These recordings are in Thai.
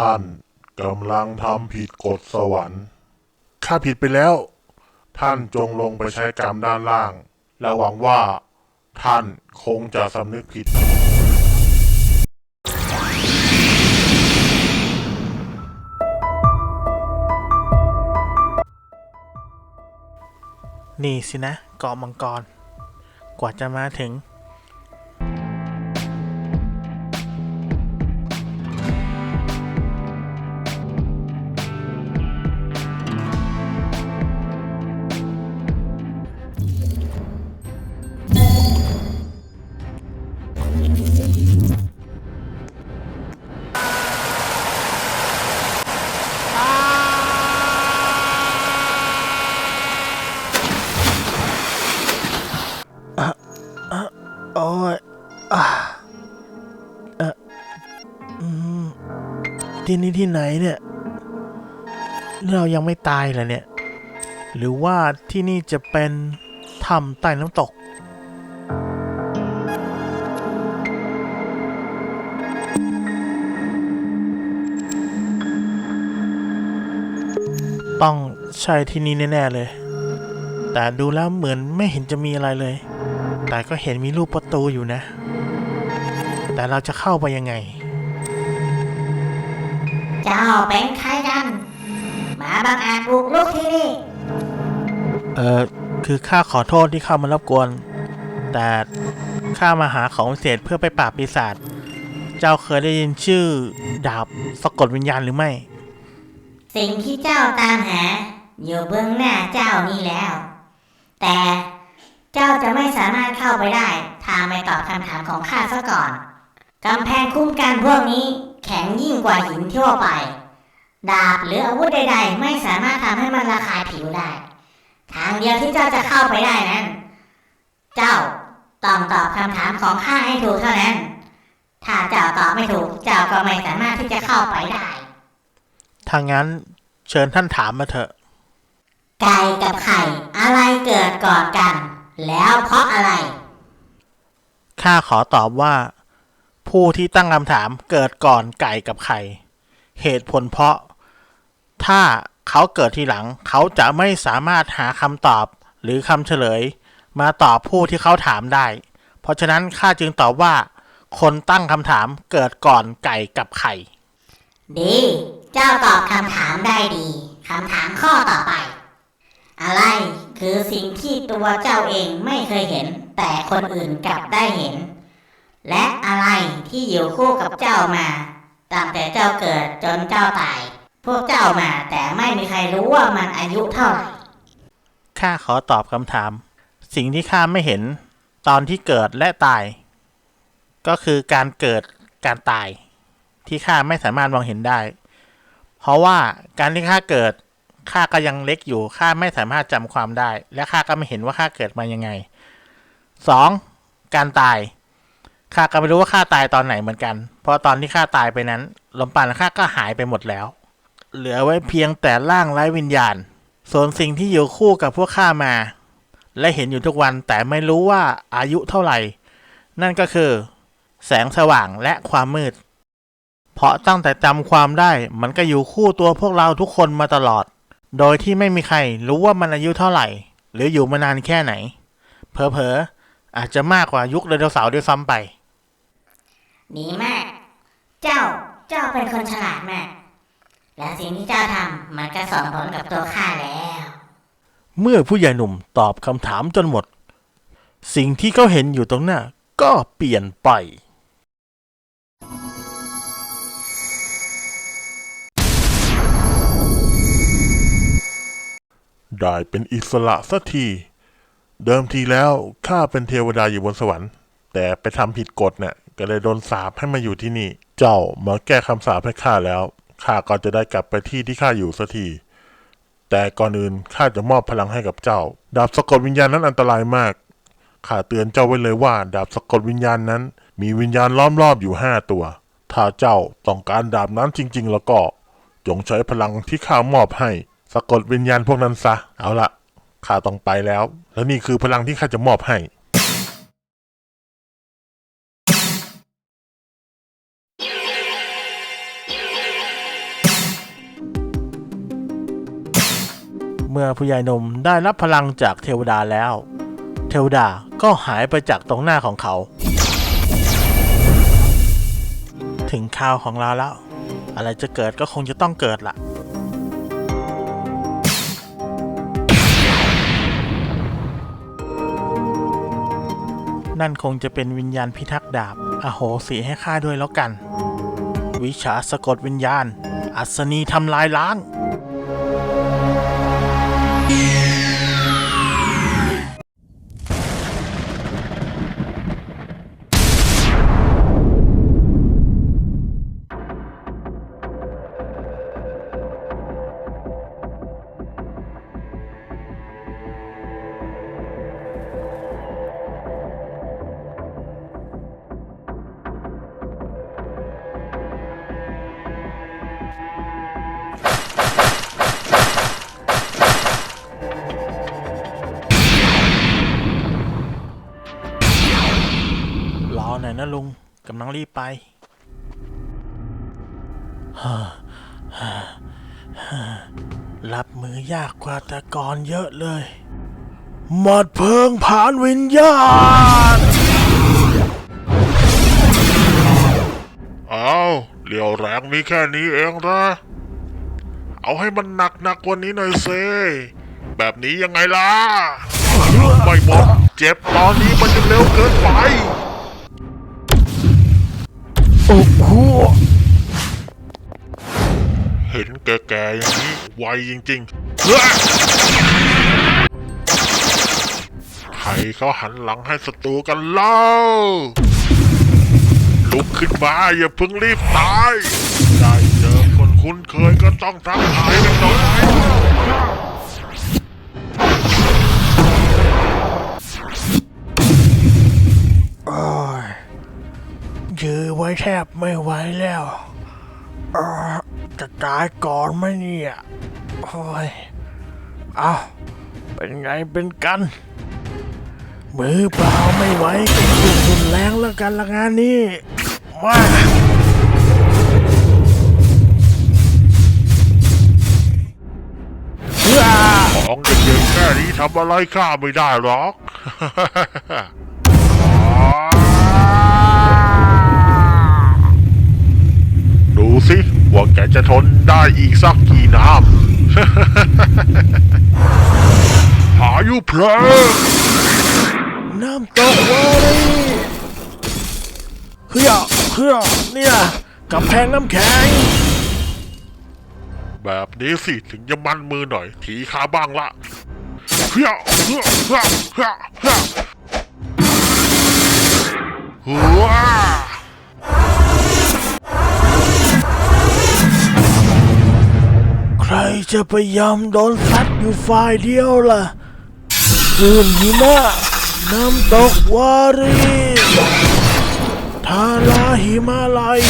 ท่านกำลังทำผิดกฎสวรรค์ ข้าผิดไปแล้ว ท่านจงลงไปใช้กรรมด้านล่าง และหวังว่า ท่านคงจะสำนึกผิด นี่สินะเกาะมังกร กว่าจะมาถึง ที่นี่ที่ไหนเนี่ย เรายังไม่ตายเหรอเนี่ย หรือว่าที่นี่จะเป็นถ้ำใต้น้ำตก ต้องใช่ที่นี่แน่ ๆ เลย แต่ดูแล้วเหมือนไม่เห็นจะมีอะไรเลย แต่ก็เห็นมีรูปประตูอยู่นะ แต่เราจะเข้าไปยังไง เจ้าเป็นใครกันหมาบางอาจบุกรุกที่นี่ เออคือข้าขอโทษที่เข้ามารบกวน แต่ข้ามาหาของวิเศษเพื่อไปปราบปีศาจ เจ้าเคยได้ยินชื่อดาบสะกดวิญญาณหรือไม่ สิ่งที่เจ้าตามหา อยู่เบื้องหน้าเจ้านี่แล้ว แต่เจ้าจะไม่สามารถเข้าไปได้ ถ้าไม่ตอบคำถามของข้าซะก่อน กำแพงคุ้มกันพวกนี้ แข็งยิ่งกว่าหินทั่วไป ดาบหรืออาวุธใด ๆ ไม่สามารถทำให้มันระคายผิวได้ ทางเดียวที่เจ้าจะเข้าไปได้นั้น เจ้าต้องตอบคำถามของข้าให้ถูกเท่านั้น ถ้าเจ้าตอบไม่ถูก เจ้าก็ไม่สามารถที่จะเข้าไปได้ ทางนั้นเชิญท่านถามมาเถอะ ไก่กับไข่อะไรเกิดก่อนกัน แล้วเพราะอะไร ข้าขอตอบว่า ผู้ที่ตั้งคำถามเกิดก่อนไก่กับไข่ เหตุผลเพราะ ถ้าเขาเกิดทีหลัง เขาจะไม่สามารถหาคำตอบหรือคำเฉลย มาตอบผู้ที่เขาถามได้ เพราะฉะนั้นข้าจึงตอบว่า คนตั้งคำถามเกิดก่อนไก่กับไข่ ดี เจ้าตอบคำถามได้ดีคำถามข้อต่อไป อะไรคือสิ่งที่ตัวเจ้าเองไม่เคยเห็น แต่คนอื่นกลับได้เห็น และอะไรที่อยู่คู่กับเจ้ามาตั้งแต่เจ้าเกิดจนเจ้าตาย พวกเจ้ามาแต่ไม่มีใครรู้ว่ามันอายุเท่าไหร่ข้าขอตอบคำถาม สิ่งที่ข้าไม่เห็น ตอนที่เกิดและตาย ก็คือการเกิดการตาย ที่ข้าไม่สามารถมองเห็นได้ เพราะว่าการที่ข้าเกิดข้าก็ยังเล็กอยู่ข้าไม่สามารถจำความได้ และข้าก็ไม่เห็นว่าข้าเกิดมายังไงสองการตาย ข้าก็ไม่รู้ว่าข้าตายตอนไหนเหมือนกัน เพราะตอนที่ข้าตายไปนั้นลมปราณข้าก็หายไปหมดแล้ว เหลือไว้เพียงแต่ร่างไร้วิญญาณ ส่วนสิ่งที่อยู่คู่กับพวกข้ามา และเห็นอยู่ทุกวันแต่ไม่รู้ว่าอายุเท่าไหร่ นั่นก็คือ แสงสว่างและความมืด เพราะตั้งแต่จำความได้มันก็อยู่คู่ตัวพวกเราทุกคนมาตลอด โดยที่ไม่มีใครรู้ว่ามันอายุเท่าไหร่ หรืออยู่มานานแค่ไหนเผลอๆอาจจะมากกว่ายุคไดโนเสาร์ด้วยซ้ำไป ดีมาก เจ้า เจ้าเป็นคนฉลาดมาก และสิ่งที่เจ้าทำมันก็ส่งผลกับตัวข้าแล้ว เมื่อผู้ใหญ่หนุ่มตอบคำถามจนหมด สิ่งที่เขาเห็นอยู่ตรงหน้า ก็เปลี่ยนไป ได้เป็นอิสระสักที เดิมทีแล้วข้าเป็นเทวดาอยู่บนสวรรค์ แต่ไปทำผิดกฎเนะ่ะ ก็เลยโดนสาปให้มาอยู่ที่นี่ เจ้ามาแก้คำสาปให้ข้าแล้วข้าก็จะได้กลับไปที่ที่ข้าอยู่สักทีแต่ก่อนอื่นข้าจะมอบพลังให้กับเจ้า ดาบสะกดวิญญาณนั้นอันตรายมากข้าเตือนเจ้าไว้เลยว่า ดาบสะกดวิญญาณนั้น มีวิญญาณล้อมรอบอยู่ห้าตัว ถ้าเจ้าต้องการดาบนั้นจริง ๆ แล้วก็ จงใช้พลังที่ข้ามอบให้สะกดวิญญาณพวกนั้นซะ เอาละข้าต้องไปแล้ว และนี่คือพลังที่ข้าจะมอบให้ ผู้ใหญ่นมได้รับพลังจากเทวดาแล้ว เทวดาก็หายไปจากตรงหน้าของเขา ถึงข่าวของเราแล้ว อะไรจะเกิดก็คงจะต้องเกิดละนั่นคงจะเป็นวิญญาณพิทักษ์ดาบ อโหสิให้ข้าด้วยแล้วกัน วิชาสะกดวิญญาณ อัศนีทำลายล้าง อหน่อยนะลุงกำลังรีบไปรับมือยากกว่าแต่ก่อนเยอะเลย หมดเพิงผ่านวิญญาณเอาเลียวแรงมีแค่นี้เองนะเอาให้มันหนักหนักกว่านี้หน่อยเซแบบนี้ยังไงล่ะ ไม่หมด เจ็บตอนนี้มันจะเร็วเกินไป เห็นแก่ๆอย่างนี้ไวจริงๆใครเขาหันหลังให้ศัตรูกันเล่า ลุกขึ้นมาอย่าเพิ่งรีบตาย ได้เจอคนคุ้นเคยก็ต้องทักทายกันหน่อยโอ้ยื้อไว้แทบไม่ไหวแล้วออ จะตายก่อนไหมเนี่ยโอ้ย เอาเป็นไงเป็นกัน มือเปล่าไม่ไหวก็สุรุนแรงแล้วกันละงานนี้มาของเย็นๆแค่นี้ทำอะไรข้าไม่ได้หรอก ดูสิว่าแกจะทนได้อีกสักกี่น้ำหายุเพลิงน้ำตกวอรีเฮียเฮียเนี่ยกำแพงน้ำแข็ง แบบนี้สิถึงจะมันมือหน่อยทีขาบ้างละเฮ้ยเฮ้ยเฮ้ยเฮ้ยเฮ้ยหัวใรจะไปยอมโดนซัดอยู่ฝ่ายเดียวล่ะคลื่นหิมะน้ำตกวารีทาราหิมาลัย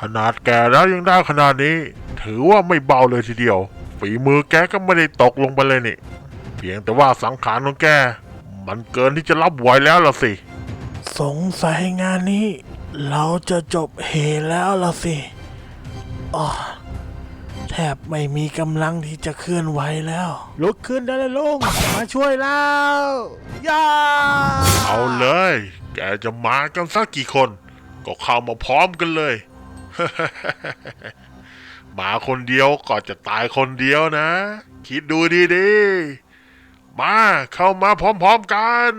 ขนาดแกแล้วยังได้ขนาดนี้ ถือว่าไม่เบาเลยทีเดียว ฝีมือแกก็ไม่ได้ตกลงไปเลยนี่ เพียงแต่ว่าสังขารของแก มันเกินที่จะรับไหวแล้วล่ะสิ สงสัยงานนี้ เราจะจบเหแล้วล่ะสิอ๋อแทบไม่มีกำลังที่จะเคลื่อนไหวแล้ว ลุกขึ้นได้เลยลุงมาช่วยแล้วย่าเอาเลย แกจะมากันสักกี่คน ก็เข้ามาพร้อมกันเลย มาคนเดียวก็จะตายคนเดียวนะ คิดดูดีๆ มาเข้ามาพร้อมๆกัน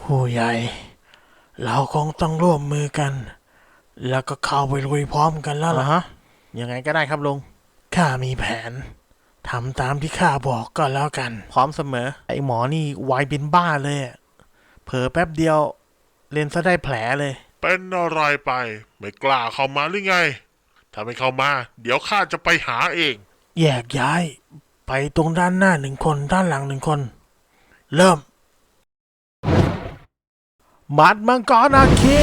ผู้ใหญ่ เราคงต้องร่วมมือกัน แล้วก็เข้าไปลุยพร้อมกันแล้วล่ะฮะยังไงก็ได้ครับลุงข้ามีแผนทำตามที่ข้าบอกก็แล้วกัน พร้อมเสมอ ไอหมอนี่ไวบินบ้าเลยอะเผลอแป๊บเดียว เล่นซะได้แผลเลย เป็นอะไรไป ไม่กล้าเข้ามาหรือไง ถ้าไม่เข้ามา เดี๋ยวข้าจะไปหาเอง แยกย้าย ไปตรงด้านหน้าหนึ่งคนด้านหลังหนึ่งคน เริ่ม มัดมังกรอาคี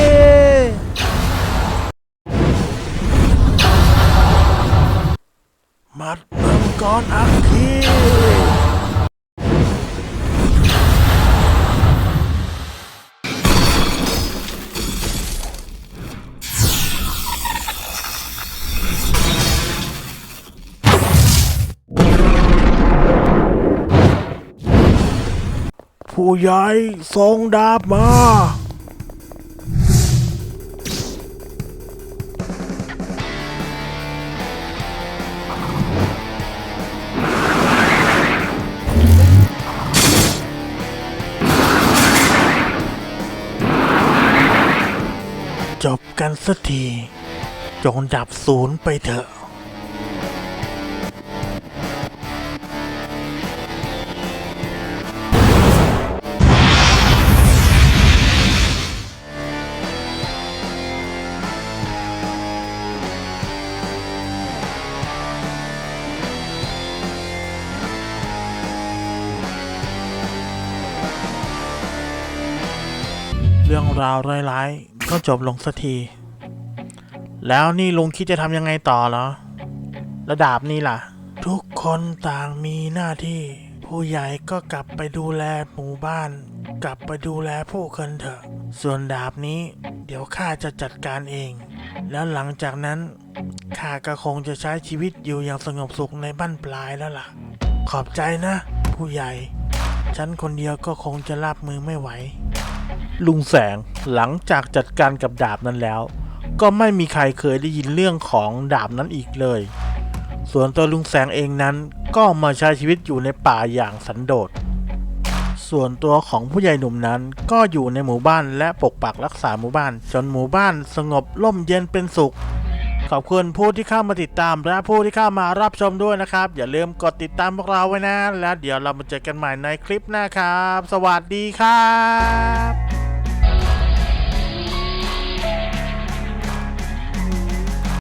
มัดมังกรอาค ผู้ใหญ่ทรงดาบมา จบกันสักที จงดับศูนย์ไปเถอะ เรื่องราวร้ายๆ ก็จบลงสักที แล้วนี่ลุงคิดจะทำยังไงต่อเหรอ ระดาบนี่ล่ะ ทุกคนต่างมีหน้าที่ ผู้ใหญ่ก็กลับไปดูแลหมู่บ้าน กลับไปดูแลผู้คนเถอะ ส่วนดาบนี้ เดี๋ยวข้าจะจัดการเอง แล้วหลังจากนั้นข้าก็คงจะใช้ชีวิตอยู่อย่างสงบสุขในบ้านปลายแล้วล่ะ ขอบใจนะ ผู้ใหญ่ ฉันคนเดียวก็คงจะรับมือไม่ไหว ลุงแสงหลังจากจัดการกับดาบนั้นแล้ว ก็ไม่มีใครเคยได้ยินเรื่องของดาบนั้นอีกเลย ส่วนตัวลุงแสงเองนั้นก็มาใช้ชีวิตอยู่ในป่าอย่างสันโดษ ส่วนตัวของผู้ใหญ่หนุ่มนั้นก็อยู่ในหมู่บ้านและปกปักรักษาหมู่บ้าน จนหมู่บ้านสงบร่มเย็นเป็นสุข ขอบคุณผู้ที่เข้ามาติดตามและผู้ที่เข้ามารับชมด้วยนะครับ อย่าลืมกดติดตามพวกเราไว้นะ แล้วเดี๋ยวเรามาเจอกันใหม่ในคลิปหน้าครับ สวัสดีครับ